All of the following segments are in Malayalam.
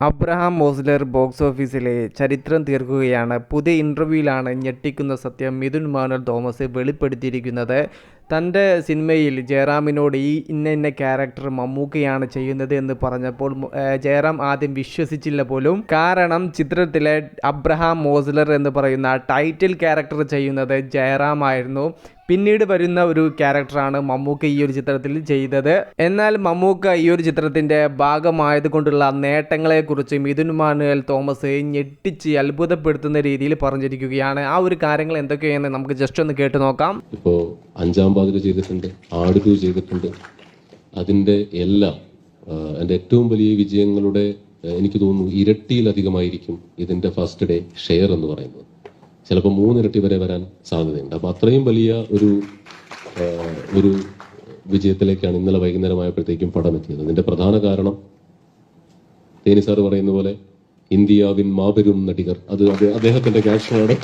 അബ്രഹാം മോസ്ലർ ബോക്സ് ഓഫീസിലെ ചരിത്രം തീർക്കുകയാണ്. പുതിയ ഇന്റർവ്യൂവിലാണ് ഞെട്ടിക്കുന്ന സത്യം മിഥുൻ മാനുവൽ തോമസ് വെളിപ്പെടുത്തിയിരിക്കുന്നത്. തന്റെ സിനിമയിൽ ജയറാമിനോട് ഈ ഇന്ന ഇന്ന ക്യാരക്ടർ മമ്മൂക്കയാണ് ചെയ്യുന്നത് എന്ന് പറഞ്ഞപ്പോൾ ജയറാം ആദ്യം വിശ്വസിച്ചില്ല പോലും. കാരണം ചിത്രത്തിലെ അബ്രഹാം മോസ്ലർ എന്ന് പറയുന്ന ടൈറ്റിൽ ക്യാരക്ടർ ചെയ്യുന്നത് ജയറാം ആയിരുന്നു പിന്നീട് വരുന്ന ഒരു ക്യാരക്ടറാണ് മമ്മൂക്ക ഈ ഒരു ചിത്രത്തിൽ ചെയ്തത്. എന്നാൽ മമ്മൂക്ക ഈ ഒരു ചിത്രത്തിന്റെ ഭാഗമായത് കൊണ്ടുള്ള നേട്ടങ്ങളെക്കുറിച്ച് മിഥുൻ മാനുവൽ തോമസ് ഞെട്ടിച്ച് അത്ഭുതപ്പെടുത്തുന്ന രീതിയിൽ പറഞ്ഞിരിക്കുകയാണ്. ആ ഒരു കാര്യങ്ങൾ എന്തൊക്കെയാണെന്ന് നമുക്ക് ജസ്റ്റ് ഒന്ന് കേട്ട് നോക്കാം. ഇപ്പോൾ അഞ്ചാം പാതിര ചെയ്തിട്ടുണ്ട് ആടുതു ചെയ്തിട്ടുണ്ട്. അതിന്റെ എല്ലാം എന്റെ ഏറ്റവും വലിയ വിജയങ്ങളുടെ എനിക്ക് തോന്നുന്നു ഇരട്ടിയിലധികമായിരിക്കും ഇതിന്റെ ഫസ്റ്റ് ഡേ ഷെയർ എന്ന് പറയുന്നത്. ചിലപ്പോൾ മൂന്നിരട്ടി വരെ വരാൻ സാധ്യതയുണ്ട്. അപ്പോൾ അത്രയും വലിയ ഒരു ഒരു വിജയത്തിലേക്കാണ് ഇന്നലെ വൈകുന്നേരമായപ്പോഴത്തേക്കും പടം എത്തിയത്. അതിന്റെ പ്രധാന കാരണം തേനി സാർ പറയുന്ന പോലെ ഇന്ത്യാവിൻ മാപെരും നടികർ. അത് അദ്ദേഹത്തിന്റെ ക്യാപ്ഷനാണ്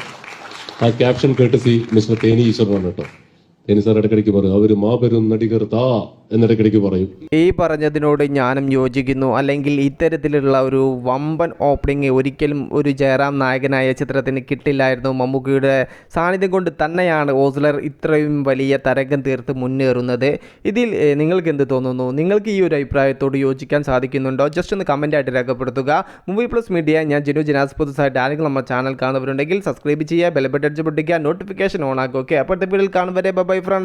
ആ ക്യാപ്ഷൻ കേട്ടസി മിസ്റ്റർ തേനി ഈശ്വരനാണ് കേട്ടോ. പറയും അവർ പറയും. ഈ പറഞ്ഞതിനോട് ഞാനും യോജിക്കുന്നു. അല്ലെങ്കിൽ ഇത്തരത്തിലുള്ള ഒരു വമ്പൻ ഓപ്പണിംഗ് ഒരിക്കലും ഒരു ജയറാം നായകനായ ചിത്രത്തിന് കിട്ടില്ലായിരുന്നു. മമ്മൂക്കിയുടെ സാന്നിധ്യം കൊണ്ട് തന്നെയാണ് ഓസ്ലർ ഇത്രയും വലിയ തരംഗം തീർത്ത് മുന്നേറുന്നത്. ഇതിൽ നിങ്ങൾക്ക് എന്ത് തോന്നുന്നു? നിങ്ങൾക്ക് ഈ ഒരു അഭിപ്രായത്തോട് യോജിക്കാൻ സാധിക്കുന്നുണ്ടോ? ജസ്റ്റ് ഒന്ന് കമന്റ് ആയിട്ട് രേഖപ്പെടുത്തുക. മൂവി പ്ലസ് മീഡിയ ഞാൻ ജിനു ജനാസ് പുതുസായിട്ട് ആരെങ്കിലും നമ്മുടെ ചാനൽ കാണുന്നവരുണ്ടെങ്കിൽ സബ്സ്ക്രൈബ് ചെയ്യുക ബെൽബട്ടടിച്ച് പൊട്ടിക്കുക നോട്ടിഫിക്കേഷൻ ഓൺ ആക്കുക. ഓക്കെ അപ്പോഴത്തെ വീഡിയോയിൽ കാണും വരെ ബൈ ഫ്രണ്ട്സ്